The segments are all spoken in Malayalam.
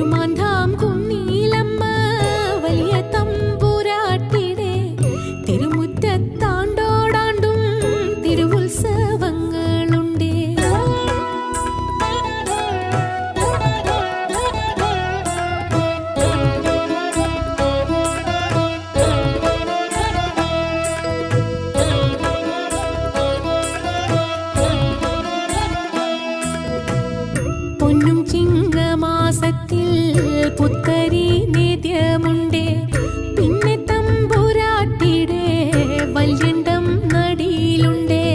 തിരുമാന്താം കുന്നീലമ്മ വലിയ തമ്പുരാട്ടിടെ തിരുമുറ്റത്ത പാദത്തിൽ പുത്തരി നിത്യമുണ്ടേ. പിന്നെ തമ്പുരാട്ടിയുടെ വല്യണ്ടം നടിയിലുണ്ടേ.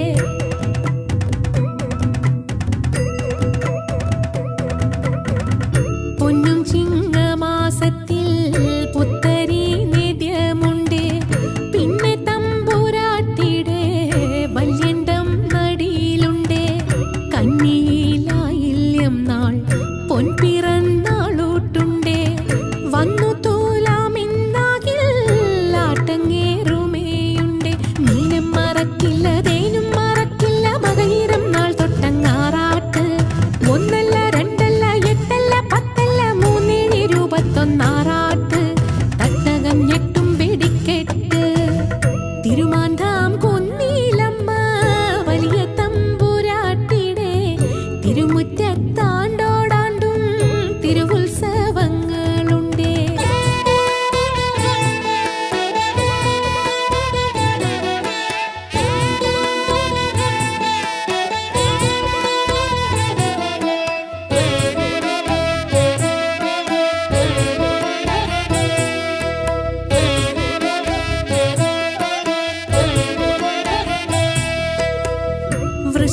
പൊന്നും ചിങ്ങമാസത്തിൽ പുത്തരി നിത്യമുണ്ടേ. പിന്നെ തമ്പുരാട്ടിയുടെ വല്യണ്ടം നടിയിലുണ്ടേ. കന്നിയിലായില്യം നാൾ പൊൻപിറ அக்கில்லதே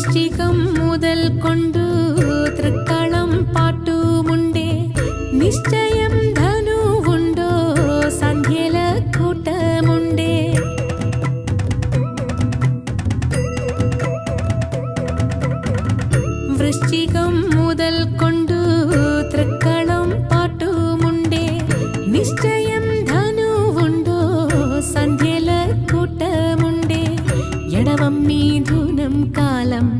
വൃശ്ചികം മുതൽ കൊണ്ടു തൃക്കളം പാട്ടുമുണ്ടേ. നിശ്ചയം ധനുവുണ്ടോ സന്ധ്യല കൂട്ടമുണ്ടേ. വൃശ്ചികം മുതൽ കൊണ്ട് காலம்.